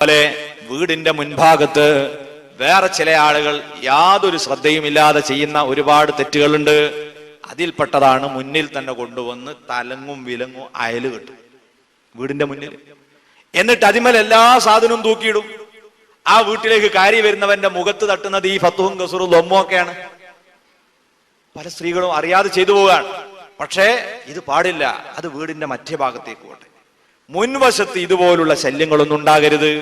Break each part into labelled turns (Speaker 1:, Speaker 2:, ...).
Speaker 1: പോലെ വീടിന്റെ മുൻഭാഗത്ത് വേറെ ചില ആളുകൾ യാതൊരു ശ്രദ്ധയുമില്ലാതെ ചെയ്യുന്ന ഒരുപാട് തെറ്റുകളുണ്ട്. അതിൽപ്പെട്ടതാണ് മുന്നിൽ തന്നെ കൊണ്ടുവന്ന് തലങ്ങും വിലങ്ങും അയൽ കിട്ടും. വീടിന്റെ മുന്നിൽ. എന്നിട്ട് അതിമേൽ എല്ലാ സാധനവും തൂക്കിയിടും. ആ വീട്ടിലേക്ക് കയറി വരുന്നവന്റെ മുഖത്ത് തട്ടുന്നത് ഈ ഫത്തുവും കസൂറും ലൊമ്മൊക്കെയാണ് പല സ്ത്രീകളും അറിയാതെ ചെയ്തു പോവുകയാണ്. പക്ഷേ ഇത് പാടില്ല. അത് വീടിന്റെ മറ്റേ ഭാഗത്തേക്ക് പോട്ടെ. മുൻവശത്ത് ഇതുപോലുള്ള ശല്യങ്ങളൊന്നും ഉണ്ടാകരുത്.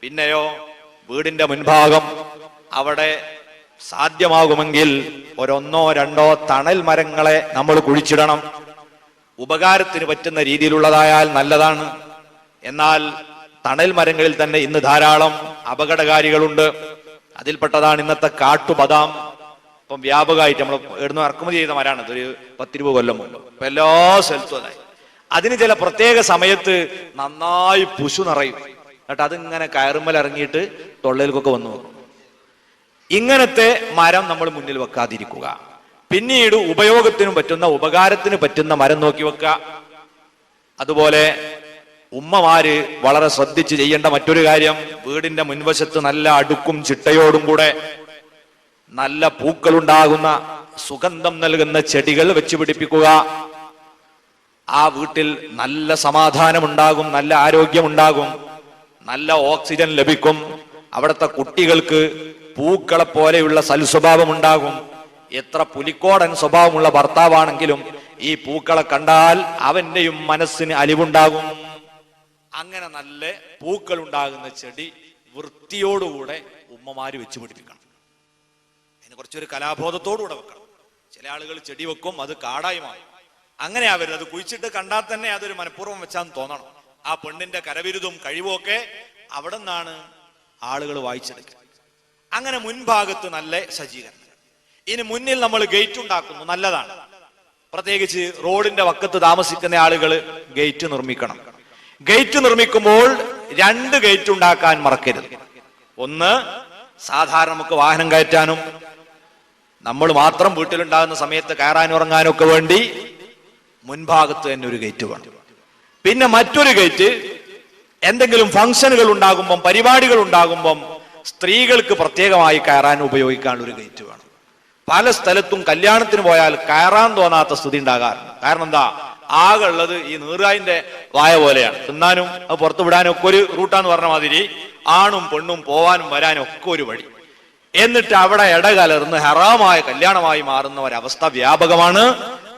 Speaker 1: പിന്നെയോ വീടിന്റെ മുൻഭാഗം അവിടെ സാധ്യമാകുമെങ്കിൽ ഒരൊന്നോ രണ്ടോ തണൽ മരങ്ങളെ നമ്മൾ കുഴിച്ചിടണം. ഉപകാരത്തിന് പറ്റുന്ന രീതിയിലുള്ളതായാൽ നല്ലതാണ്. എന്നാൽ തണൽ മരങ്ങളിൽ തന്നെ ഇന്ന് ധാരാളം അപകടകാരികളുണ്ട്. അതിൽപ്പെട്ടതാണ് ഇന്നത്തെ കാട്ടുബദാം. ഇപ്പം വ്യാപകമായിട്ട് നമ്മൾ ഇവിടുന്ന് ഇറക്കുമതി ചെയ്ത മരമാണ്. ഒരു പത്തിരുപത് കൊല്ലം മുമ്പ്. ഇപ്പൊ എല്ലാ സ്ഥലത്തും അതായി. അതിന് ചില പ്രത്യേക സമയത്ത് നന്നായി പുശു നിറയും. എന്നിട്ട് അതിങ്ങനെ കയറുമ്മൽ ഇറങ്ങിയിട്ട് തൊള്ളയിലേക്കൊക്കെ വന്നു നോക്കും. ഇങ്ങനത്തെ മരം നമ്മൾ മുന്നിൽ വെക്കാതിരിക്കുക. പിന്നീട് ഉപയോഗത്തിനും പറ്റുന്ന ഉപകാരത്തിന് പറ്റുന്ന മരം നോക്കി വെക്കുക. അതുപോലെ ഉമ്മമാര് വളരെ ശ്രദ്ധിച്ച് ചെയ്യേണ്ട മറ്റൊരു കാര്യം വീടിന്റെ മുൻവശത്ത് നല്ല അടുക്കും ചിട്ടയോടും കൂടെ നല്ല പൂക്കളുണ്ടാകുന്ന സുഗന്ധം നൽകുന്ന ചെടികൾ വെച്ച് പിടിപ്പിക്കുക. ആ വീട്ടിൽ നല്ല സമാധാനമുണ്ടാകും നല്ല ആരോഗ്യമുണ്ടാകും നല്ല ഓക്സിജൻ ലഭിക്കും. അവിടുത്തെ കുട്ടികൾക്ക് പൂക്കളെ പോലെയുള്ള സൽസ്വഭാവം ഉണ്ടാകും എത്ര പുലിക്കോടൻ സ്വഭാവമുള്ള ഭർത്താവാണെങ്കിലും ഈ പൂക്കളെ കണ്ടാൽ അവന്റെയും മനസ്സിന് അലിവുണ്ടാകും. അങ്ങനെ നല്ല പൂക്കൾ ഉണ്ടാകുന്ന ചെടി വൃത്തിയോടുകൂടെ ഉമ്മമാര് വെച്ച് പിടിപ്പിക്കണം അതിന് കുറച്ചൊരു കലാബോധത്തോടുകൂടെ വെക്കണം. ചില ആളുകൾ ചെടി വെക്കും അത് കാടായി മാറും. അങ്ങനെ ആവരുത് അത് കുഴിച്ചിട്ട് കണ്ടാൽ തന്നെ അതൊരു മനഃപൂർവം വെച്ചാന്ന് തോന്നണം. ആ പെണ്ണിന്റെ കരവിരുതും കഴിവുമൊക്കെ അവിടെ നിന്നാണ് ആളുകൾ വായിച്ചെടുക്കുക. അങ്ങനെ മുൻഭാഗത്ത് നല്ല സജ്ജീകരണം. ഇനി മുന്നിൽ നമ്മൾ ഗേറ്റ് ഉണ്ടാക്കുന്നു. നല്ലതാണ്. പ്രത്യേകിച്ച് റോഡിന്റെ വക്കത്ത് താമസിക്കുന്ന ആളുകൾ ഗേറ്റ് നിർമ്മിക്കണം. ഗേറ്റ് നിർമ്മിക്കുമ്പോൾ രണ്ട് ഗേറ്റ് ഉണ്ടാക്കാൻ മറക്കരുത്. ഒന്ന് സാധാരണ നമുക്ക് വാഹനം കയറ്റാനും നമ്മൾ മാത്രം വീട്ടിലുണ്ടാകുന്ന സമയത്ത് കയറാനും ഇറങ്ങാനും ഒക്കെ വേണ്ടി മുൻഭാഗത്ത് തന്നെ ഒരു ഗേറ്റ് വേണം. പിന്നെ മറ്റൊരു ഗേറ്റ് എന്തെങ്കിലും ഫംഗ്ഷനുകൾ ഉണ്ടാകുമ്പം പരിപാടികൾ ഉണ്ടാകുമ്പം സ്ത്രീകൾക്ക് പ്രത്യേകമായി കയറാൻ ഉപയോഗിക്കാനുള്ള ഒരു ഗേറ്റ് വേണം. പല സ്ഥലത്തും കല്യാണത്തിന് പോയാൽ കയറാൻ തോന്നാത്ത സ്ഥിതി ഉണ്ടാകാറുണ്ട്. കാരണം എന്താ? ആകെ ഉള്ളത് ഈ നീറായിന്റെ വായ പോലെയാണ്. തിന്നാനും അത് പുറത്തു വിടാനും ഒക്കെ ഒരു റൂട്ടാന്ന് പറഞ്ഞ മാതിരി ആണും പെണ്ണും പോവാനും വരാനും ഒക്കെ ഒരു വഴി. എന്നിട്ട് അവിടെ ഇടകലർന്ന് ഹറാമായ കല്യാണമായി മാറുന്ന ഒരവസ്ഥ വ്യാപകമാണ്.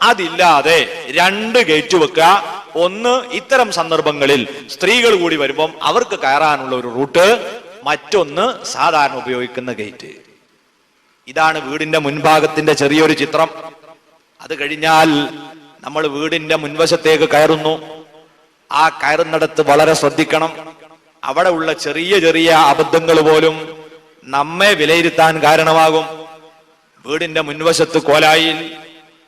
Speaker 1: അതില്ലാതെ രണ്ട് ഗേറ്റ് വെക്കുക. ഒന്ന് ഇത്തരം സന്ദർഭങ്ങളിൽ സ്ത്രീകൾ കൂടി വരുമ്പം അവർക്ക് കയറാനുള്ള ഒരു റൂട്ട്. മറ്റൊന്ന് സാധാരണ ഉപയോഗിക്കുന്ന ഗേറ്റ്. ഇതാണ് വീടിന്റെ മുൻഭാഗത്തിന്റെ ചെറിയൊരു ചിത്രം. അത് കഴിഞ്ഞാൽ നമ്മൾ വീടിന്റെ മുൻവശത്തേക്ക് കയറുന്നു. ആ കയറുന്നിടത്ത് വളരെ ശ്രദ്ധിക്കണം. അവിടെ ഉള്ള ചെറിയ ചെറിയ അബദ്ധങ്ങൾ പോലും നമ്മെ വിലയിരുത്താൻ കാരണമാകും. വീടിന്റെ മുൻവശത്ത് കോലായിൽ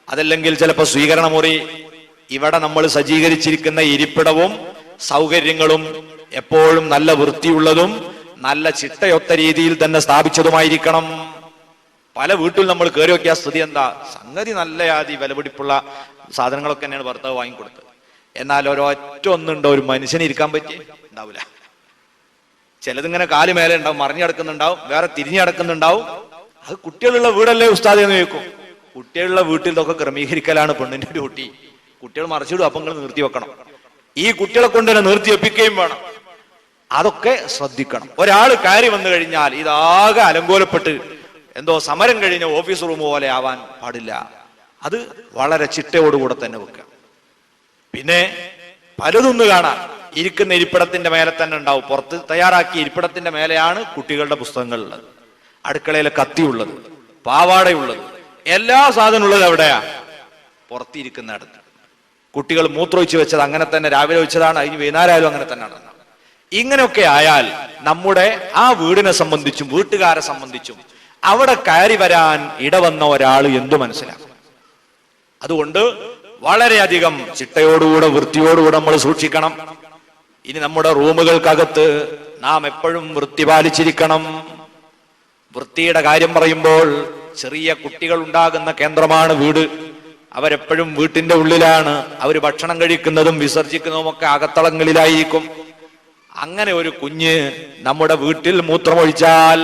Speaker 1: അതല്ലെങ്കിൽ ചിലപ്പോൾ സ്വീകരണ മുറി ഇവിടെ നമ്മൾ സജ്ജീകരിച്ചിരിക്കുന്ന ഇരിപ്പിടവും സൗകര്യങ്ങളും എപ്പോഴും നല്ല വൃത്തിയുള്ളതും നല്ല ചിട്ടയൊത്ത രീതിയിൽ തന്നെ സ്ഥാപിച്ചതുമായിരിക്കണം. പല വീട്ടിൽ നമ്മൾ കയറി നോക്കിയ സ്ഥിതി എന്താ? സംഗതി നല്ല ആദി വിലപിടിപ്പുള്ള സാധനങ്ങളൊക്കെ തന്നെയാണ് ഭർത്താവ് വാങ്ങിക്കൊടുത്തത്. എന്നാൽ ഒരൊറ്റ ഒന്നുണ്ടോ? ഒരു മനുഷ്യന് ഇരിക്കാൻ പറ്റി ഉണ്ടാവില്ല. ചിലതിങ്ങനെ കാൽ മേലെ ഉണ്ടാവും മറിഞ്ഞു കിടക്കുന്നുണ്ടാവും വേറെ തിരിഞ്ഞടക്കുന്നുണ്ടാവും അത് കുട്ടികളുള്ള വീടല്ലേ ഉസ്താദ് എന്ന് ചോദിക്കും. കുട്ടികളുള്ള വീട്ടിൽ ഇതൊക്കെ ക്രമീകരിക്കലാണ് പെണ്ണിന്റെ ഡ്യൂട്ടി. കുട്ടികൾ മറിച്ചിടും അപ്പം നിങ്ങൾ നിർത്തി വെക്കണം. ഈ കുട്ടികളെ കൊണ്ട് തന്നെ നിർത്തി വെപ്പിക്കുകയും വേണം. അതൊക്കെ ശ്രദ്ധിക്കണം. ഒരാൾ കയറി വന്നു കഴിഞ്ഞാൽ ഇതാകെ അലങ്കോലപ്പെട്ട് എന്തോ സമരം കഴിഞ്ഞ ഓഫീസ് റൂം പോലെ ആവാൻ പാടില്ല. അത് വളരെ ചിട്ടയോടുകൂടെ തന്നെ വെക്കുക. പിന്നെ പലതൊന്ന് കാണാം. ഇരിക്കുന്ന ഇരിപ്പിടത്തിന്റെ മേലെ തന്നെ ഉണ്ടാവും. പുറത്ത് തയ്യാറാക്കിയ ഇരിപ്പിടത്തിന്റെ മേലെയാണ് കുട്ടികളുടെ പുസ്തകങ്ങളുള്ളത് അടുക്കളയിലെ കത്തിയുള്ളത് പാവാടയുള്ളത്. എല്ലാ സാധനം ഉള്ളത് എവിടെയാ? പുറത്തിരിക്കുന്ന അടുത്ത് കുട്ടികൾ ഒഴിച്ചു വെച്ചത് അങ്ങനെ തന്നെ രാവിലെ ഒഴിച്ചതാണ് അതിന് വൈകുന്നേരമായാലും അങ്ങനെ തന്നെയാണ് ഇങ്ങനെയൊക്കെ ആയാൽ നമ്മുടെ ആ വീടിനെ സംബന്ധിച്ചും വീട്ടുകാരെ സംബന്ധിച്ചും അവിടെ കയറി വരാൻ ഇടവന്ന ഒരാൾ എന്തു മനസ്സിലാക്കും? അതുകൊണ്ട് വളരെയധികം ചിട്ടയോടുകൂടെ വൃത്തിയോടുകൂടെ നമ്മൾ സൂക്ഷിക്കണം. ഇനി നമ്മുടെ റൂമുകൾക്കകത്ത് നാം എപ്പോഴും വൃത്തി പാലിച്ചിരിക്കണം. വൃത്തിയുടെ കാര്യം പറയുമ്പോൾ ചെറിയ കുട്ടികൾ ഉണ്ടാകുന്ന കേന്ദ്രമാണ് വീട്. അവരെപ്പോഴും വീട്ടിന്റെ ഉള്ളിലാണ്. അവർ ഭക്ഷണം കഴിക്കുന്നതും വിസർജിക്കുന്നതും ഒക്കെ അകത്തളങ്ങളിലായിരിക്കും. അങ്ങനെ ഒരു കുഞ്ഞ് നമ്മുടെ വീട്ടിൽ മൂത്രമൊഴിച്ചാൽ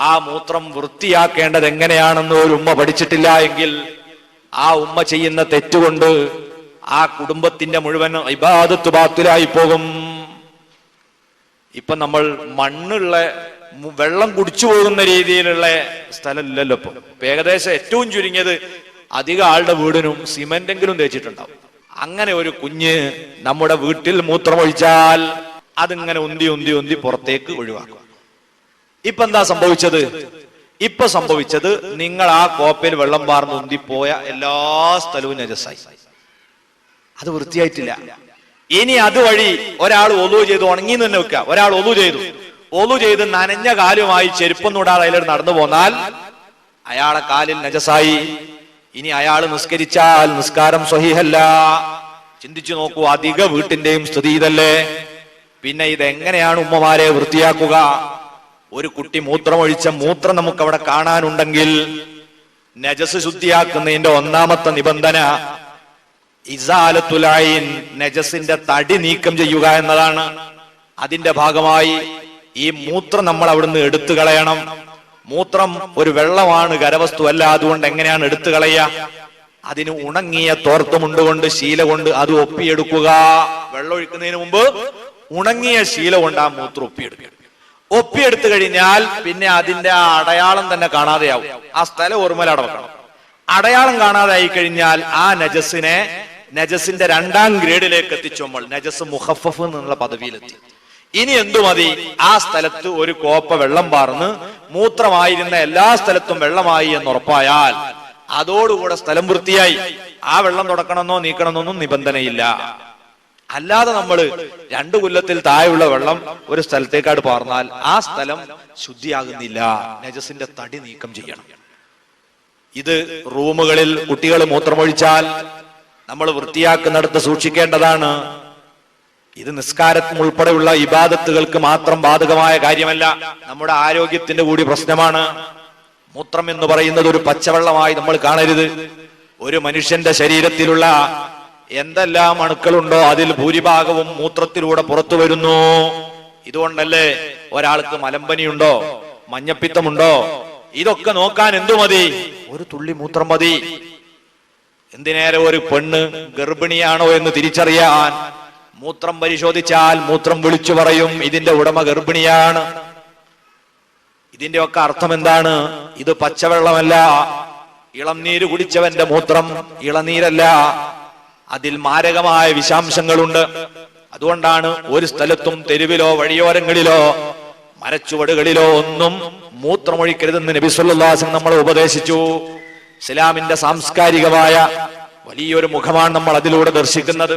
Speaker 1: ആ മൂത്രം വൃത്തിയാക്കേണ്ടത് എങ്ങനെയാണെന്ന് ഒരു ഉമ്മ പഠിച്ചിട്ടില്ല എങ്കിൽ ആ ഉമ്മ ചെയ്യുന്ന തെറ്റുകൊണ്ട് ആ കുടുംബത്തിന്റെ മുഴുവൻ ഇബാദത്ത് ബാത്തിലായി പോകും. ഇപ്പൊ നമ്മൾ മണ്ണുള്ള വെള്ളം കുടിച്ചു പോകുന്ന രീതിയിലുള്ള സ്ഥലമില്ലല്ലോ ഇപ്പൊ. ഏകദേശം ഏറ്റവും ചുരുങ്ങിയത് അധികം ആളുടെ വീടിനും സിമെന്റെങ്കിലും തേച്ചിട്ടുണ്ടാവും. അങ്ങനെ ഒരു കുഞ്ഞ് നമ്മുടെ വീട്ടിൽ മൂത്രമൊഴിച്ചാൽ അതിങ്ങനെ ഉന്തി ഉന്തി ഉന്തി പുറത്തേക്ക് ഒഴിവാക്കും. ഇപ്പൊ എന്താ സംഭവിച്ചത്? ഇപ്പൊ സംഭവിച്ചത് നിങ്ങൾ ആ കോപ്പയിൽ വെള്ളം പാർന്ന് ഉന്തിപ്പോയ എല്ലാ സ്ഥലവും നജസായി അത് വൃത്തിയായിട്ടില്ല. ഇനി അതുവഴി ഒരാൾ ഒതു ചെയ്തു ഉണങ്ങി തന്നെ വെക്കുക. ഒരാൾ ഒതു ചെയ്തു. ഒലു ചെയ്ത് നനഞ്ഞ കാലുമായി ചെരുപ്പൊന്നൂടാതെ അതിലൂടെ നടന്നു പോന്നാൽ അയാളെ കാലിൽ നജസായി. ഇനി അയാൾ നിസ്കരിച്ചാൽ നിസ്കാരം സ്വഹിഹല്ല. ചിന്തിച്ചു നോക്കൂ അധിക വീട്ടിന്റെയും സ്ഥിതി ഇതല്ലേ? പിന്നെ ഇതെങ്ങനെയാണ് ഉമ്മമാരെ വൃത്തിയാക്കുക? ഒരു കുട്ടി മൂത്രമൊഴിച്ച മൂത്രം നമുക്ക് അവിടെ കാണാനുണ്ടെങ്കിൽ നജസ് ശുദ്ധിയാക്കുന്നതിന്റെ ഒന്നാമത്തെ നിബന്ധന ഇസാലത്തുലായിൻ നജസിന്റെ തടി നീക്കം ചെയ്യുക എന്നതാണ്. അതിന്റെ ഭാഗമായി ഈ മൂത്രം നമ്മൾ അവിടുന്ന് എടുത്തു കളയണം. മൂത്രം ഒരു വെള്ളമാണ് കരവസ്തു അല്ല അതുകൊണ്ട് എങ്ങനെയാണ് എടുത്തു കളയുക? അതിന് ഉണങ്ങിയ തോർത്തുമുണ്ടുകൊണ്ട് ശീല കൊണ്ട് അത് ഒപ്പിയെടുക്കുക. വെള്ളം ഒഴിക്കുന്നതിന് മുമ്പ് ഉണങ്ങിയ ശീല കൊണ്ട് ആ മൂത്രം ഒപ്പിയെടുക്കുക. ഒപ്പിയെടുത്തു കഴിഞ്ഞാൽ പിന്നെ അതിന്റെ ആ അടയാളം തന്നെ കാണാതെയാവും. ആ സ്ഥലം ഓർമ്മയിൽ അടവക്കണം അടയാളം ആയി കഴിഞ്ഞാൽ ആ നജസിനെ നജസിന്റെ രണ്ടാം ഗ്രേഡിലേക്ക് എത്തിച്ചു നമ്മൾ. നജസ് മുഹഫഫ് എന്നുള്ള പദവിയിലെത്തി. ഇനി എന്തു മതി? ആ സ്ഥലത്ത് ഒരു കോപ്പ വെള്ളം പാർന്ന് മൂത്രമായിരുന്ന എല്ലാ സ്ഥലത്തും വെള്ളമായി എന്ന് ഉറപ്പായാൽ അതോടുകൂടെ സ്ഥലം വൃത്തിയായി. ആ വെള്ളം തുടക്കണമെന്നോ നീക്കണമെന്നൊന്നും നിബന്ധനയില്ല. അല്ലാതെ നമ്മൾ രണ്ടു കൊല്ലത്തിൽ താഴെയുള്ള വെള്ളം ഒരു സ്ഥലത്തേക്കാട് പാർന്നാൽ ആ സ്ഥലം ശുദ്ധിയാകുന്നില്ല. നജസിന്റെ തടി നീക്കം ചെയ്യണം. ഇത് റൂമുകളിൽ കുട്ടികൾ മൂത്രമൊഴിച്ചാൽ നമ്മൾ വൃത്തിയാക്കുന്നിടത്ത് സൂക്ഷിക്കേണ്ടതാണ്. ഇത് നിസ്കാരത്തിന് ഉൾപ്പെടെയുള്ള ഇബാദത്തുകൾക്ക് മാത്രം ബാധകമായ കാര്യമല്ല. നമ്മുടെ ആരോഗ്യത്തിന്റെ കൂടി പ്രശ്നമാണ്. മൂത്രം എന്ന് പറയുന്നത് ഒരു പച്ചവെള്ളമായി നമ്മൾ കാണരുത്. ഒരു മനുഷ്യന്റെ ശരീരത്തിലുള്ള എന്തെല്ലാം അണുക്കളുണ്ടോ അതിൽ ഭൂരിഭാഗവും മൂത്രത്തിലൂടെ പുറത്തു വരുന്നു. ഇതുകൊണ്ടല്ലേ ഒരാൾക്ക് മലമ്പനിയുണ്ടോ? മഞ്ഞപ്പിത്തമുണ്ടോ? ഇതൊക്കെ നോക്കാൻ എന്തു മതി? ഒരു തുള്ളി മൂത്രം മതി. എന്തിനേറെ ഒരു പെണ്ണ് ഗർഭിണിയാണോ എന്ന് തിരിച്ചറിയാൻ മൂത്രം പരിശോധിച്ചാൽ മൂത്രം വിളിച്ചു പറയും ഇതിന്റെ ഉടമ ഗർഭിണിയാണ്. ഇതിന്റെ ഒക്കെ അർത്ഥം എന്താണ് ഇത് പച്ചവെള്ളമല്ല ഇളംനീര് കുടിച്ചവന്റെ മൂത്രം ഇളനീരല്ല. അതിൽ മാരകമായ വിഷാംശങ്ങളുണ്ട്. അതുകൊണ്ടാണ് ഒരു സ്ഥലത്തും തെരുവിലോ വഴിയോരങ്ങളിലോ മരച്ചുവടുകളിലോ ഒന്നും മൂത്രമൊഴിക്കരുതെന്ന് നബി നമ്മൾ ഉപദേശിച്ചു. ഇസ്ലാമിന്റെ സാംസ്കാരികമായ വലിയൊരു മുഖമാണ് നമ്മൾ അതിലൂടെ ദർശിക്കുന്നത്.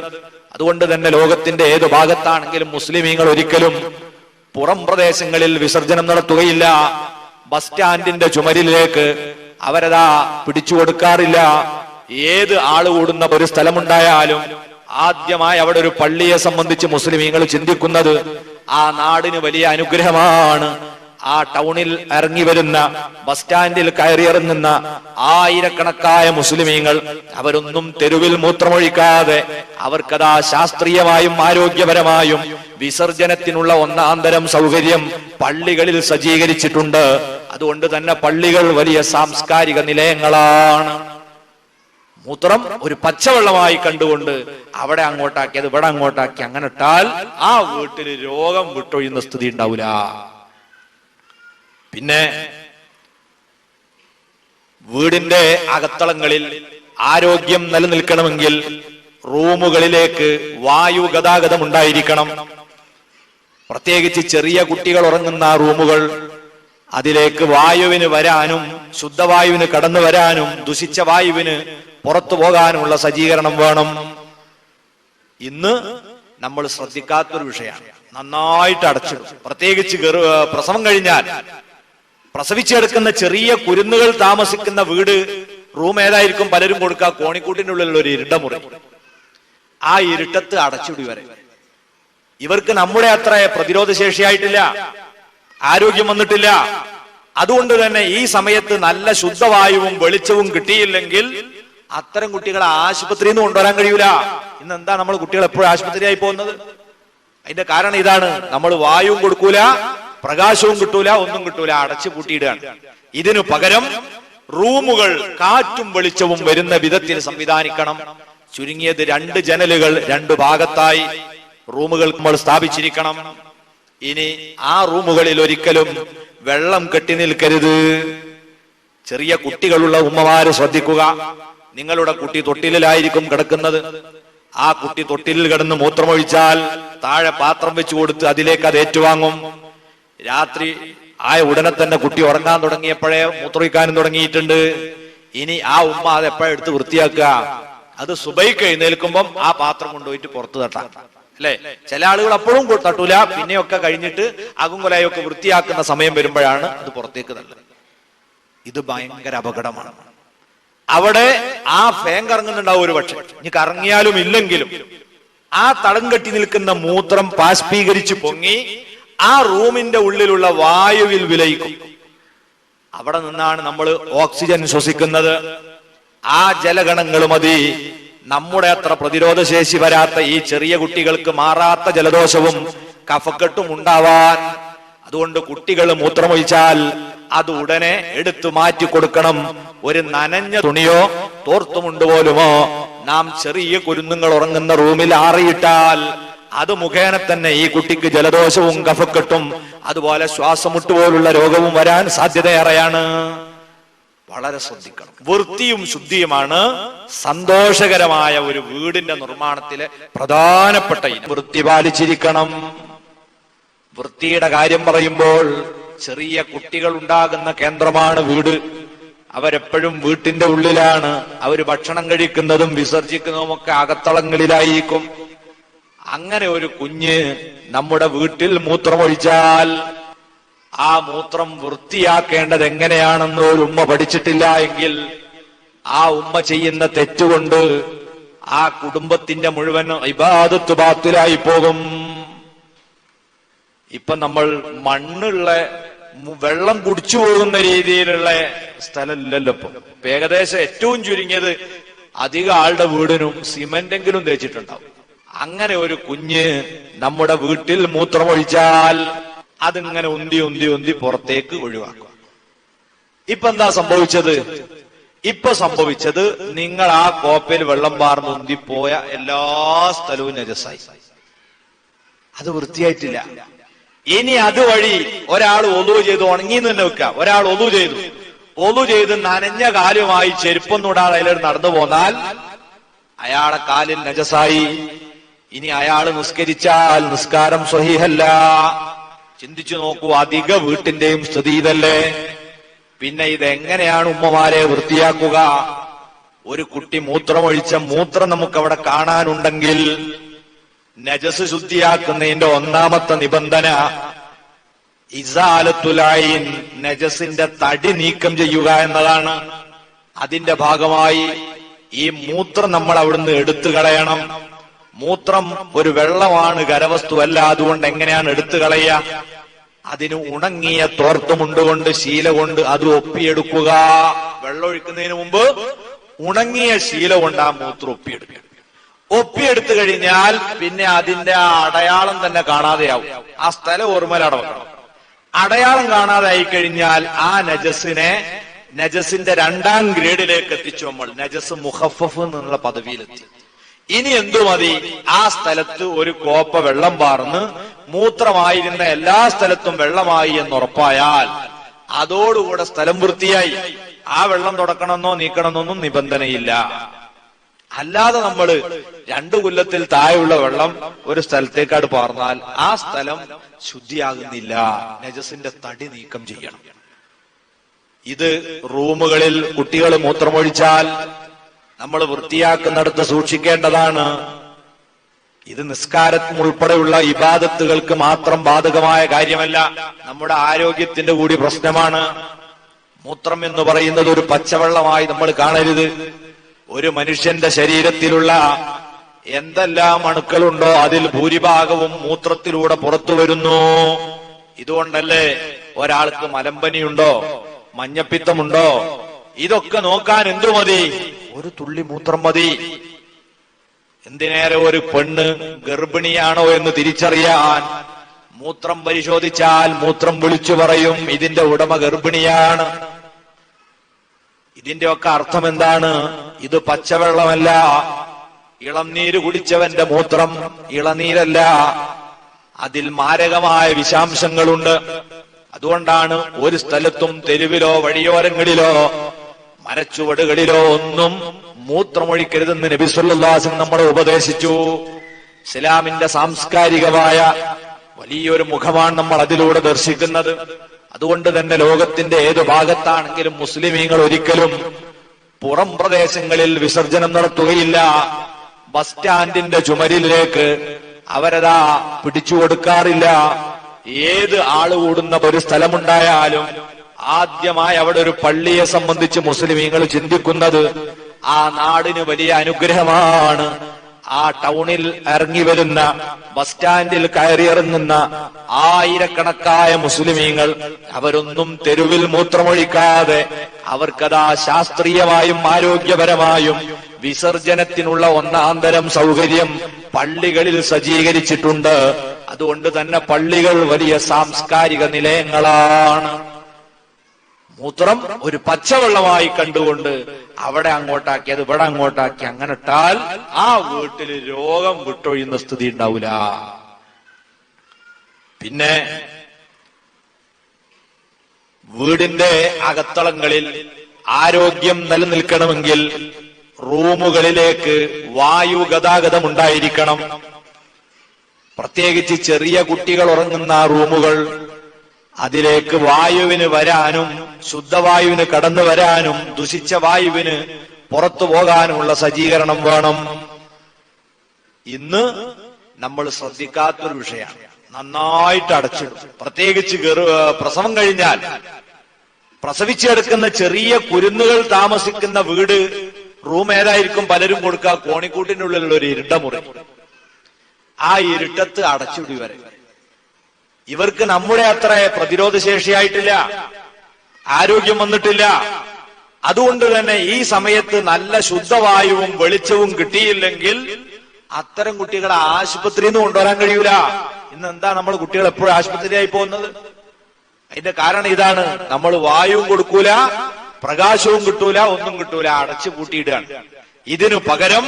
Speaker 1: അതുകൊണ്ട് തന്നെ ലോകത്തിന്റെ ഏത് ഭാഗത്താണെങ്കിലും മുസ്ലിമീങ്ങൾ ഒരിക്കലും പുറം പ്രദേശങ്ങളിൽ വിസർജനം നടത്തുകയില്ല. ബസ് സ്റ്റാൻഡിന്റെ ചുമരിലേക്ക് അവരതാ പിടിച്ചു കൊടുക്കാറില്ല. ഏത് ആൾ കൂടുന്ന ഒരു സ്ഥലമുണ്ടായാലും ആദ്യമായി അവിടെ ഒരു പള്ളിയെ സംബന്ധിച്ച് മുസ്ലിമീങ്ങൾ ചിന്തിക്കുന്നത് ആ നാടിന് വലിയ അനുഗ്രഹമാണ്. ആ ടൗണിൽ ഇറങ്ങി വരുന്ന ബസ് സ്റ്റാൻഡിൽ കയറിയിറങ്ങുന്ന ആയിരക്കണക്കായ മുസ്ലിമീങ്ങൾ അവരൊന്നും തെരുവിൽ മൂത്രമൊഴിക്കാതെ അവർക്കതാ ശാസ്ത്രീയമായും ആരോഗ്യപരമായും വിസർജനത്തിനുള്ള ഒന്നാന്തരം സൗകര്യം പള്ളികളിൽ സജ്ജീകരിച്ചിട്ടുണ്ട്. അതുകൊണ്ട് തന്നെ പള്ളികൾ വലിയ സാംസ്കാരിക നിലയങ്ങളാണ്. മൂത്രം ഒരു പച്ചവെള്ളമായി കണ്ടുകൊണ്ട് അവിടെ അങ്ങോട്ടാക്കി അത് ഇവിടെ അങ്ങോട്ടാക്കി അങ്ങനെ ഇട്ടാൽ ആ വീട്ടിൽ രോഗം വിട്ടൊഴിയുന്ന സ്ഥിതി ഉണ്ടാവില്ല പിന്നെ വീടിന്റെ അകത്തളങ്ങളിൽ ആരോഗ്യം നിലനിൽക്കണമെങ്കിൽ റൂമുകളിലേക്ക് വായു ഗതാഗതം ഉണ്ടായിരിക്കണം. പ്രത്യേകിച്ച് ചെറിയ കുട്ടികൾ ഉറങ്ങുന്ന റൂമുകൾ അതിലേക്ക് വായുവിന് വരാനും ശുദ്ധവായുവിന് കടന്നു വരാനും ദുഷിച്ച വായുവിന് പുറത്തു പോകാനുമുള്ള സജ്ജീകരണം വേണം. ഇന്ന് നമ്മൾ ശ്രദ്ധിക്കാത്തൊരു വിഷയമാണ്. നന്നായിട്ട് അടച്ചിടും. പ്രത്യേകിച്ച് പ്രസവം കഴിഞ്ഞാൽ പ്രസവിച്ചെടുക്കുന്ന ചെറിയ കുരുന്നുകൾ താമസിക്കുന്ന വീട് റൂം ഏതായിരിക്കും പലരും കൊടുക്കുക? കോണിക്കൂട്ടിന്റെ ഉള്ളിലുള്ള ഒരു ഇരുണ്ട മുറി ആ ഇരുട്ടത്ത് അടച്ചുടി വരെ ഇവർക്ക് നമ്മുടെ അത്ര പ്രതിരോധ ശേഷിയായിട്ടില്ല ആരോഗ്യം വന്നിട്ടില്ല. അതുകൊണ്ട് തന്നെ ഈ സമയത്ത് നല്ല ശുദ്ധവായുവും വെളിച്ചവും കിട്ടിയില്ലെങ്കിൽ അത്തരം കുട്ടികളെ ആശുപത്രിയിൽ നിന്ന് കൊണ്ടുവരാൻ കഴിയൂല. ഇന്ന് എന്താ നമ്മൾ കുട്ടികൾ എപ്പോഴും ആശുപത്രിയായി പോകുന്നത്? അതിന്റെ കാരണം ഇതാണ്. നമ്മൾ വായുവും കൊടുക്കൂല പ്രകാശവും കിട്ടൂല ഒന്നും കിട്ടൂല അടച്ചു പൂട്ടിയിടുകയാണ്. ഇതിനു പകരം റൂമുകൾ കാറ്റും വെളിച്ചവും വരുന്ന വിധത്തിൽ സംവിധാനിക്കണം. ചുരുങ്ങിയത് രണ്ട് ജനലുകൾ രണ്ട് ഭാഗത്തായി റൂമുകൾ നമ്മൾ സ്ഥാപിച്ചിരിക്കണം. ഇനി ആ റൂമുകളിൽ ഒരിക്കലും വെള്ളം കെട്ടി നിൽക്കരുത്. ചെറിയ കുട്ടികളുള്ള ഉമ്മമാര് ശ്രദ്ധിക്കുക. നിങ്ങളുടെ കുട്ടി തൊട്ടിലായിരിക്കും കിടക്കുന്നത്. ആ കുട്ടി തൊട്ടിലിൽ കിടന്ന് മൂത്രമൊഴിച്ചാൽ താഴെ പാത്രം വെച്ചു കൊടുത്ത് അതിലേക്ക് അത് ഏറ്റുവാങ്ങും. രാത്രി ആയ ഉടനെ തന്നെ കുട്ടി ഉറങ്ങാൻ തുടങ്ങിയപ്പോഴേ മൂത്രമൊഴിക്കാനും തുടങ്ങിയിട്ടുണ്ട്. ഇനി ആ ഉമ്മ അത് എപ്പോഴും എടുത്ത് വൃത്തിയാക്കുക? അത് സുബൈക്ക് എഴുന്നേൽക്കുമ്പം ആ പാത്രം കൊണ്ടുപോയിട്ട് പുറത്ത് തട്ടാം. അല്ലെ? ചില ആളുകൾ അപ്പോഴും തട്ടൂല. പിന്നെയൊക്കെ കഴിഞ്ഞിട്ട് അകുങ്കുലയൊക്കെ വൃത്തിയാക്കുന്ന സമയം വരുമ്പോഴാണ് അത് പുറത്തേക്ക് തള്ളത് ഇത് ഭയങ്കര അപകടമാണ്. അവിടെ ആ ഫേൻ കറങ്ങുന്നുണ്ടാവും ഒരു പക്ഷെ. ഇനി കറങ്ങിയാലും ഇല്ലെങ്കിലും ആ തടം കെട്ടി നിൽക്കുന്ന മൂത്രം ബാഷ്പീകരിച്ച് പൊങ്ങി ആ റൂമിന്റെ ഉള്ളിലുള്ള വായുവിൽ വിലയിക്കും. അവിടെ നിന്നാണ് നമ്മൾ ഓക്സിജൻ ശ്വസിക്കുന്നത്. ആ ജലഗണങ്ങൾ മതി. നമ്മുടെ അത്ര പ്രതിരോധ ശേഷി വരാത്ത ഈ ചെറിയ കുട്ടികൾക്ക് മാറാത്ത ജലദോഷവും കഫക്കെട്ടും ഉണ്ടാവാൻ. അതുകൊണ്ട് കുട്ടികൾ മൂത്രമൊഴിച്ചാൽ അത് ഉടനെ എടുത്തു മാറ്റി കൊടുക്കണം. ഒരു നനഞ്ഞ തുണിയോ തോർത്തുമുണ്ട് പോലുമോ. നാം ചെറിയ കുരുന്നുങ്ങൾ ഉറങ്ങുന്ന റൂമിൽ ആറിയിട്ടാൽ അത് മുഖേന തന്നെ ഈ കുട്ടിക്ക് ജലദോഷവും കഫക്കെട്ടും അതുപോലെ ശ്വാസമുട്ട് പോലുള്ള രോഗവും വരാൻ സാധ്യതയേറെയാണ്. വളരെ ശ്രദ്ധിക്കണം. വൃത്തിയും ശുദ്ധിയുമാണ് സന്തോഷകരമായ ഒരു വീടിന്റെ നിർമ്മാണത്തിലെ പ്രധാനപ്പെട്ട. വൃത്തി പാലിച്ചിരിക്കണം. വൃത്തിയുടെ കാര്യം പറയുമ്പോൾ ചെറിയ കുട്ടികൾ ഉണ്ടാകുന്ന കേന്ദ്രമാണ് വീട്. അവരെപ്പോഴും വീട്ടിന്റെ ഉള്ളിലാണ്. അവർ ഭക്ഷണം കഴിക്കുന്നതും വിസർജിക്കുന്നതും ഒക്കെ അകത്തളങ്ങളിലായിരിക്കും. അങ്ങനെ ഒരു കുഞ്ഞ് നമ്മുടെ വീട്ടിൽ മൂത്രമൊഴിച്ചാൽ ആ മൂത്രം വൃത്തിയാക്കേണ്ടത് എങ്ങനെയാണെന്ന് ഒരു ഉമ്മ പഠിച്ചിട്ടില്ല എങ്കിൽ ആ ഉമ്മ ചെയ്യുന്ന തെറ്റുകൊണ്ട് ആ കുടുംബത്തിന്റെ മുഴുവൻ ഇബാദത്ത് ബാത്തിലായി പോകും. ഇപ്പൊ നമ്മൾ മണ്ണുള്ള വെള്ളം കുടിച്ചു പോകുന്ന രീതിയിലുള്ള സ്ഥലമില്ലല്ലോ ഇപ്പൊ. ഏകദേശം ഏറ്റവും ചുരുങ്ങിയത് അധികം ആളുടെ വീടിനും സിമെന്റെങ്കിലും തേച്ചിട്ടുണ്ടാവും. അങ്ങനെ ഒരു കുഞ്ഞ് നമ്മുടെ വീട്ടിൽ മൂത്രമൊഴിച്ചാൽ അതിങ്ങനെ ഉന്തി ഉന്തി ഉന്തി പുറത്തേക്ക് ഒഴിവാക്കുക ഇപ്പൊ എന്താ സംഭവിച്ചത്? ഇപ്പൊ സംഭവിച്ചത് നിങ്ങൾ ആ കോപ്പയിൽ വെള്ളം പാർന്ന് ഉന്തിപ്പോയ എല്ലാ സ്ഥലവും നജസായി അത് വൃത്തിയായിട്ടില്ല. ഇനി അതുവഴി ഒരാൾ ഒതു ചെയ്ത് ഉണങ്ങി തന്നെ വെക്കുക. ഒരാൾ ഒതു ചെയ്തു. ഒതു ചെയ്ത് നനഞ്ഞ കാലുമായി ചെരുപ്പൊന്നുടാതെ അതിലൊരു നടന്നു പോന്നാൽ അയാളെ കാലിൽ നജസായി ഇനി അയാൾ നിസ്കരിച്ചാൽ നിസ്കാരം സ്വഹീഹല്ല. ചിന്തിച്ചു നോക്കൂ അധിക വീട്ടിന്റെയും സ്ഥിതി ഇതല്ലേ? പിന്നെ ഇതെങ്ങനെയാണ് ഉമ്മമാരെ വൃത്തിയാക്കുക? ഒരു കുട്ടി മൂത്രമൊഴിച്ച മൂത്രം നമുക്ക് അവിടെ കാണാനുണ്ടെങ്കിൽ നജസ് ശുദ്ധിയാക്കുന്നതിന്റെ ഒന്നാമത്തെ നിബന്ധന ഇസാലത്തുലായിൻ നജസിന്റെ തടി നീക്കം ചെയ്യുക എന്നതാണ്. അതിന്റെ ഭാഗമായി ഈ മൂത്രം നമ്മൾ അവിടുന്ന് എടുത്തു കളയണം മൂത്രം ഒരു വെള്ളമാണ് കരവസ്തുവല്ല അതുകൊണ്ട് എങ്ങനെയാണ് എടുത്തു കളയുക? അതിന് ഉണങ്ങിയ തോർത്തുമുണ്ടുകൊണ്ട് ശീല കൊണ്ട് അത് ഒപ്പിയെടുക്കുക. വെള്ളം ഒഴിക്കുന്നതിന് മുമ്പ് ഉണങ്ങിയ ശീല കൊണ്ട് ആ മൂത്രം ഒപ്പിയെടുക്കുക. ഒപ്പിയെടുത്തു കഴിഞ്ഞാൽ പിന്നെ അതിന്റെ ആ അടയാളം തന്നെ കാണാതെയാവും. ആ സ്ഥലം ഓർമ്മയിൽ അടയാളം കാണാതായി കഴിഞ്ഞാൽ ആ നജസിനെ നജസിന്റെ രണ്ടാം ഗ്രേഡിലേക്ക് എത്തിച്ചു നമ്മൾ. നജസ് മുഹഫഫ് എന്നുള്ള പദവിയിലെത്തി. ഇനി എന്തു മതി? ആ സ്ഥലത്ത് ഒരു കോപ്പ വെള്ളം പാർന്ന് മൂത്രമായിരുന്ന എല്ലാ സ്ഥലത്തും വെള്ളമായി എന്ന് ഉറപ്പായാൽ അതോടുകൂടെ സ്ഥലം വൃത്തിയായി. ആ വെള്ളം തുടക്കണമെന്നോ നീക്കണമെന്നൊന്നും നിബന്ധനയില്ല. അല്ലാതെ നമ്മൾ രണ്ടു കൊല്ലത്തിൽ താഴെയുള്ള വെള്ളം ഒരു സ്ഥലത്തേക്കാട് പാർന്നാൽ ആ സ്ഥലം ശുദ്ധിയാകുന്നില്ല. നജസിന്റെ തടി നീക്കം ചെയ്യണം. ഇത് റൂമുകളിൽ കുട്ടികൾ മൂത്രമൊഴിച്ചാൽ നമ്മൾ വൃത്തിയാക്കുന്നിടത്ത് സൂക്ഷിക്കേണ്ടതാണ്. ഇത് നിസ്കാരത്തിന് ഉൾപ്പെടെയുള്ള ഇബാദത്തുകൾക്ക് മാത്രം ബാധകമായ കാര്യമല്ല. നമ്മുടെ ആരോഗ്യത്തിന്റെ കൂടി പ്രശ്നമാണ്. മൂത്രം എന്ന് പറയുന്നത് ഒരു പച്ചവെള്ളമായി നമ്മൾ കാണരുത്. ഒരു മനുഷ്യന്റെ ശരീരത്തിലുള്ള എന്തെല്ലാം അണുക്കളുണ്ടോ അതിൽ ഭൂരിഭാഗവും മൂത്രത്തിലൂടെ പുറത്തു വരുന്നു. ഇതുകൊണ്ടല്ലേ ഒരാൾക്ക് മലമ്പനിയുണ്ടോ? മഞ്ഞപ്പിത്തമുണ്ടോ? ഇതൊക്കെ നോക്കാൻ എന്തു മതി ഒരു തുള്ളി മൂത്രം മതി. എന്തിനേറെ ഒരു പെണ്ണ് ഗർഭിണിയാണോ എന്ന് തിരിച്ചറിയാൻ മൂത്രം പരിശോധിച്ചാൽ മൂത്രം വിളിച്ചു പറയും ഇതിന്റെ ഉടമ ഗർഭിണിയാണ്. ഇതിന്റെ ഒക്കെ അർത്ഥം എന്താണ്? ഇത് പച്ചവെള്ളമല്ല. ഇളനീര് കുടിച്ചവന്റെ മൂത്രം ഇളനീരല്ല. അതിൽ മാരകമായ വിഷാംശങ്ങളുണ്ട്. അതുകൊണ്ടാണ് ഒരു സ്ഥലത്തും തെരുവിലോ വഴിയോരങ്ങളിലോ മരച്ചുവടുകളിലോ ഒന്നും മൂത്രമൊഴിക്കരുതെന്ന് നബിസുല്ലാസിൻ നമ്മളെ ഉപദേശിച്ചു. ഇസ്ലാമിന്റെ സാംസ്കാരികമായ വലിയൊരു മുഖമാണ് നമ്മൾ അതിലൂടെ ദർശിക്കുന്നത്. അതുകൊണ്ട് തന്നെ ലോകത്തിന്റെ ഏത് ഭാഗത്താണെങ്കിലും മുസ്ലിമീങ്ങൾ ഒരിക്കലും പുറം പ്രദേശങ്ങളിൽ വിസർജനം നടത്തുകയില്ല. ബസ് സ്റ്റാൻഡിന്റെ ചുമരിലേക്ക് അവരതാ പിടിച്ചു കൊടുക്കാറില്ല ഏത് ആൾ കൂടുന്ന ഒരു സ്ഥലമുണ്ടായാലും ആദ്യമായി അവിടെ ഒരു പള്ളിയെ സംബന്ധിച്ച് മുസ്ലിമീങ്ങൾ ചിന്തിക്കുന്നത് ആ നാടിന് വലിയ അനുഗ്രഹമാണ്. ആ ടൗണിൽ ഇറങ്ങി വരുന്ന ബസ് സ്റ്റാൻഡിൽ കയറിയിറങ്ങുന്ന ആയിരക്കണക്കായ മുസ്ലിമീങ്ങൾ അവരൊന്നും തെരുവിൽ മൂത്രമൊഴിക്കാതെ അവർക്കതാ ശാസ്ത്രീയമായും ആരോഗ്യപരമായും വിസർജനത്തിനുള്ള ഒന്നാന്തരം സൗകര്യം പള്ളികളിൽ സജ്ജീകരിച്ചിട്ടുണ്ട്. അതുകൊണ്ട് തന്നെ പള്ളികൾ വലിയ സാംസ്കാരിക നിലയങ്ങളാണ്. മൂത്രം ഒരു പച്ചവെള്ളമായി കണ്ടുകൊണ്ട് അവിടെ അങ്ങോട്ടാക്കി അത് ഇവിടെ അങ്ങോട്ടാക്കി അങ്ങനെ ഇട്ടാൽ ആ വീട്ടിൽ രോഗം വിട്ടൊഴിയുന്ന സ്ഥിതി ഉണ്ടാവില്ല പിന്നെ വീടിന്റെ അകത്തളങ്ങളിൽ ആരോഗ്യം നിലനിൽക്കണമെങ്കിൽ റൂമുകളിലേക്ക് വായു ഗതാഗതം ഉണ്ടായിരിക്കണം. പ്രത്യേകിച്ച് ചെറിയ കുട്ടികൾ ഉറങ്ങുന്ന റൂമുകൾ അതിലേക്ക് വായുവിന് വരാനും ശുദ്ധവായുവിന് കടന്നു വരാനും ദുഷിച്ച വായുവിന് പുറത്തു പോകാനുമുള്ള സജ്ജീകരണം വേണം. ഇന്ന് നമ്മൾ ശ്രദ്ധിക്കാത്തൊരു വിഷയമാണ്. നന്നായിട്ട് അടച്ചിടും പ്രത്യേകിച്ച് പ്രസവം കഴിഞ്ഞാൽ പ്രസവിച്ചെടുക്കുന്ന ചെറിയ കുരുന്നുകൾ താമസിക്കുന്ന വീട് റൂം ഏതായിരിക്കും പലരും കൊടുക്കുക കോണിക്കൂട്ടിനുള്ളിലുള്ള ഒരു ഇരുട്ടമുറി. ആ ഇരുട്ടത്ത് അടച്ചിടി വരെ. ഇവർക്ക് നമ്മുടെ അത്ര പ്രതിരോധ ശേഷിയായിട്ടില്ല ആരോഗ്യം വന്നിട്ടില്ല. അതുകൊണ്ട് തന്നെ ഈ സമയത്ത് നല്ല ശുദ്ധവായുവും വെളിച്ചവും കിട്ടിയില്ലെങ്കിൽ അത്തരം കുട്ടികളെ ആശുപത്രിയിൽ നിന്ന് കൊണ്ടുവരാൻ കഴിയൂല. ഇന്ന് എന്താ നമ്മൾ കുട്ടികൾ എപ്പോഴും ആശുപത്രിയായി പോകുന്നത്? അതിന്റെ കാരണം ഇതാണ്. നമ്മൾ വായുവും കൊടുക്കൂല പ്രകാശവും കിട്ടൂല ഒന്നും കിട്ടൂല. അടച്ചു പൂട്ടിയിടുകയാണ്. ഇതിനു പകരം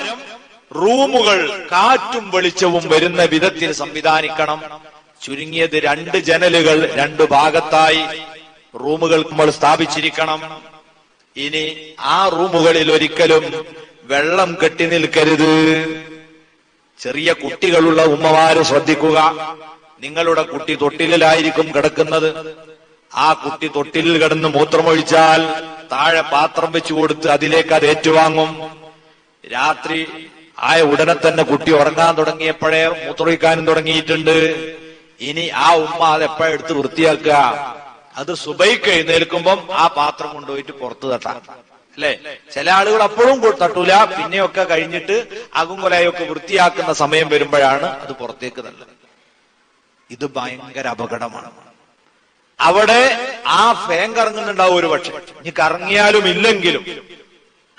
Speaker 1: റൂമുകൾ കാറ്റും വെളിച്ചവും വരുന്ന വിധത്തിൽ സംവിധാനിക്കണം. ചുരുങ്ങിയത് രണ്ട് ജനലുകൾ രണ്ട് ഭാഗത്തായി റൂമുകൾ നമ്മൾ സ്ഥാപിച്ചിരിക്കണം. ഇനി ആ റൂമുകളിൽ ഒരിക്കലും വെള്ളം കെട്ടി നിൽക്കരുത്. ചെറിയ കുട്ടികളുള്ള ഉമ്മമാര് ശ്രദ്ധിക്കുക. നിങ്ങളുടെ കുട്ടി തൊട്ടിലായിരിക്കും കിടക്കുന്നത്. ആ കുട്ടി തൊട്ടിലിൽ കിടന്ന് മൂത്രമൊഴിച്ചാൽ താഴെ പാത്രം വെച്ചു കൊടുത്ത് അതിലേക്ക് അത് ഏറ്റുവാങ്ങും. രാത്രി ആയ ഉടനെ തന്നെ കുട്ടി ഉറങ്ങാൻ തുടങ്ങിയപ്പോഴേ മൂത്രമൊഴിക്കാനും തുടങ്ങിയിട്ടുണ്ട്. ഇനി ആ ഉമ്മ അത് എപ്പോഴാ എടുത്ത് വൃത്തിയാക്കുക? അത് സുബൈക്ക് എഴുന്നേൽക്കുമ്പം ആ പാത്രം കൊണ്ടുപോയിട്ട് പുറത്ത് തട്ടാം. അല്ലെ? ചില ആളുകൾ അപ്പോഴും തട്ടൂല. പിന്നെയൊക്കെ കഴിഞ്ഞിട്ട് അകുങ്കൊലയൊക്കെ വൃത്തിയാക്കുന്ന സമയം വരുമ്പോഴാണ് അത് പുറത്തേക്ക് തള്ളത് ഇത് ഭയങ്കര അപകടമാണ്. അവിടെ ആ ഫേം കറങ്ങുന്നുണ്ടാവും ഒരു പക്ഷെ. ഇനി കറങ്ങിയാലും ഇല്ലെങ്കിലും.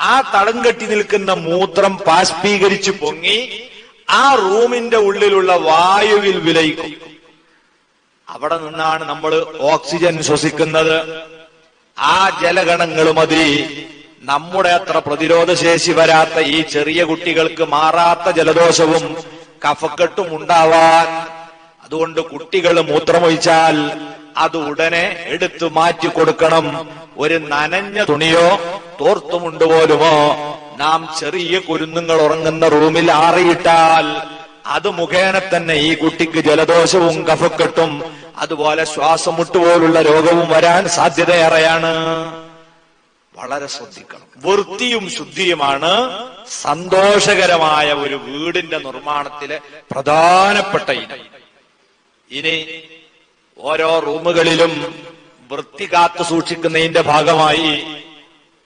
Speaker 1: ആ തടം കെട്ടി നിൽക്കുന്ന മൂത്രം ബാഷ്പീകരിച്ച് പൊങ്ങി ആ റൂമിന്റെ ഉള്ളിലുള്ള വായുവിൽ വിലയിക്കും. അവിടെ നിന്നാണ് നമ്മൾ ഓക്സിജൻ ശ്വസിക്കുന്നത്. ആ ജലഗണങ്ങൾ മതി നമ്മുടെ അത്ര പ്രതിരോധ ശേഷി വരാത്ത ഈ ചെറിയ കുട്ടികൾക്ക് മാറാത്ത ജലദോഷവും കഫക്കെട്ടും ഉണ്ടാവാൻ. അതുകൊണ്ട് കുട്ടികൾ മൂത്രമൊഴിച്ചാൽ അത് ഉടനെ എടുത്തു മാറ്റി കൊടുക്കണം. ഒരു നനഞ്ഞ തുണിയോ തോർത്തുമുണ്ട് പോലുമോ? നാം ചെറിയ കുരുന്നുങ്ങൾ ഉറങ്ങുന്ന റൂമിൽ ആറിയിട്ടാൽ അത് മുഖേന തന്നെ ഈ കുട്ടിക്ക് ജലദോഷവും കഫക്കെട്ടും അതുപോലെ ശ്വാസമുട്ട് പോലുള്ള രോഗവും വരാൻ സാധ്യതയേറെയാണ്. വളരെ ശ്രദ്ധിക്കണം. വൃത്തിയും ശുദ്ധിയുമാണ് സന്തോഷകരമായ ഒരു വീടിന്റെ നിർമ്മാണത്തിലെ പ്രധാനപ്പെട്ട ഇനം. ഇനി ഓരോ റൂമുകളിലും വൃത്തി കാത്തു സൂക്ഷിക്കുന്നതിന്റെ ഭാഗമായി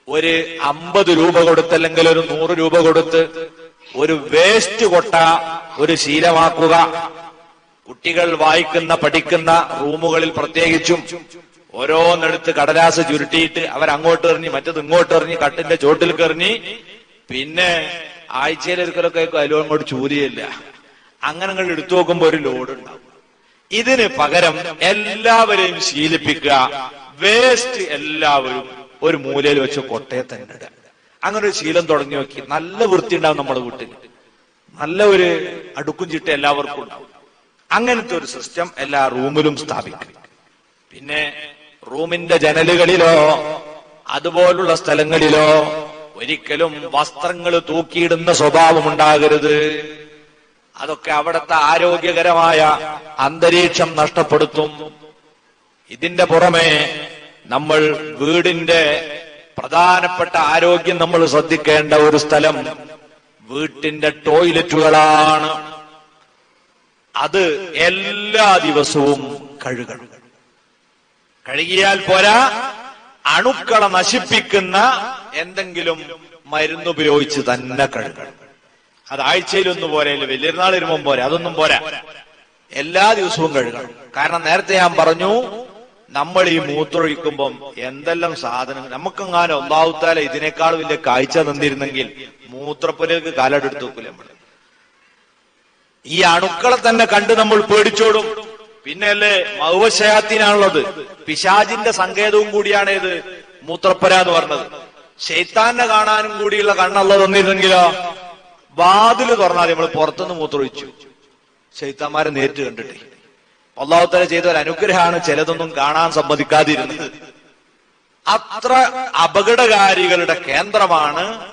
Speaker 1: ഒരു അമ്പത് രൂപ കൊടുത്ത് അല്ലെങ്കിൽ ഒരു നൂറ് രൂപ കൊടുത്ത് ഒരു വേസ്റ്റ് കൊട്ട ഒരു ശീലമാക്കുക. കുട്ടികൾ വായിക്കുന്ന പഠിക്കുന്ന റൂമുകളിൽ പ്രത്യേകിച്ചും ഓരോന്നെടുത്ത് കടലാസ് ചുരുട്ടിയിട്ട് അവരങ്ങോട്ട് എറിഞ്ഞ് മറ്റത് ഇങ്ങോട്ട് എറിഞ്ഞ് കട്ടിന്റെ ചോട്ടിൽ കെറിഞ്ഞ് പിന്നെ ആഴ്ചയിൽ ഒരിക്കലൊക്കെ അതിലും അങ്ങോട്ട് ചൂരിയില്ല. അങ്ങനെ നിങ്ങൾ എടുത്തു നോക്കുമ്പോ ഒരു ലോഡ് ഉണ്ടാവും. ഇതിന് പകരം എല്ലാവരെയും ശീലിപ്പിക്കുക. വേസ്റ്റ് എല്ലാവരും ഒരു മൂലയിൽ വെച്ച് കൊട്ടയെ തന്നെ ഇടുക. അങ്ങനെ ഒരു ശീലം തുടങ്ങി നോക്കി. നല്ല വൃത്തി ഉണ്ടാവും നമ്മുടെ വീട്ടിൽ നല്ല ഒരു അടുക്കും ചിട്ട എല്ലാവർക്കും ഉണ്ടാവും. അങ്ങനത്തെ ഒരു സിസ്റ്റം എല്ലാ റൂമിലും സ്ഥാപിക്കും. പിന്നെ റൂമിന്റെ ജനലുകളിലോ അതുപോലുള്ള സ്ഥലങ്ങളിലോ ഒരിക്കലും വസ്ത്രങ്ങൾ തൂക്കിയിടുന്ന സ്വഭാവം ഉണ്ടാകരുത്. അതൊക്കെ അവിടുത്തെ ആരോഗ്യകരമായ അന്തരീക്ഷം നഷ്ടപ്പെടുത്തും. ഇതിന്റെ പുറമെ നമ്മൾ വീടിന്റെ പ്രധാനപ്പെട്ട ആരോഗ്യം നമ്മൾ ശ്രദ്ധിക്കേണ്ട ഒരു സ്ഥലം വീട്ടിന്റെ ടോയ്ലറ്റുകളാണ്. അത് എല്ലാ ദിവസവും കഴുകണം. കഴുകിയാൽ പോരാ അണുക്കളെ നശിപ്പിക്കുന്ന എന്തെങ്കിലും മരുന്ന് ഉപയോഗിച്ച് തന്നെ കഴുകണം. അത് ആഴ്ചയിലൊന്നു പോരെ വലിയൊരുനാൾ വരുമ്പം പോരെ അതൊന്നും പോരാ. എല്ലാ ദിവസവും കഴുകണം. കാരണം നേരത്തെ ഞാൻ പറഞ്ഞു നമ്മൾ ഈ മൂത്രൊഴിക്കുമ്പം എന്തെല്ലാം സാധനങ്ങൾ നമുക്കെങ്ങാനും ഒന്നാവത്താല ഇതിനേക്കാൾ വലിയ കാഴ്ച തന്നിരുന്നെങ്കിൽ മൂത്രപ്പുരക്ക് കാലടെടുത്ത് വെക്കൂല നമ്മൾ. ഈ അണുക്കളെ തന്നെ കണ്ട് നമ്മൾ പേടിച്ചോടും. പിന്നെയല്ലേ മൗവശയാത്തിനാണുള്ളത്. പിശാജിന്റെ സങ്കേതവും കൂടിയാണ് ഇത് മൂത്രപ്പുര എന്ന് പറഞ്ഞത്. ശൈത്താനെ കാണാനും കൂടിയുള്ള കണ്ണുള്ളത് തന്നിരുന്നെങ്കിലോ വാതിൽ തുറന്നാൽ നമ്മൾ പുറത്തുനിന്ന് മൂത്രമൊഴിച്ചു. ശൈത്താന്മാരെ നേരിട്ട് കണ്ടിട്ടേ അള്ളാഹുത്തല ചെയ്ത ഒരു അനുഗ്രഹമാണ് ചിലതൊന്നും കാണാൻ സമ്മതിക്കാതിരുന്നത്. അത്ര അപകടകാരികളുടെ കേന്ദ്രമാണ്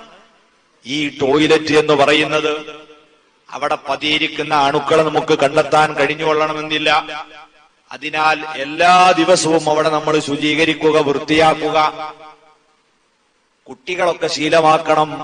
Speaker 1: ഈ ടോയ്ലറ്റ് എന്ന് പറയുന്നത്. അവിടെ പതിയിരിക്കുന്ന അണുക്കളെ നമുക്ക് കണ്ടെത്താൻ കഴിഞ്ഞുകൊള്ളണമെന്നില്ല. അതിനാൽ എല്ലാ ദിവസവും അവിടെ നമ്മൾ ശുചീകരിക്കുക വൃത്തിയാക്കുക. കുട്ടികളൊക്കെ ശീലമാക്കണം.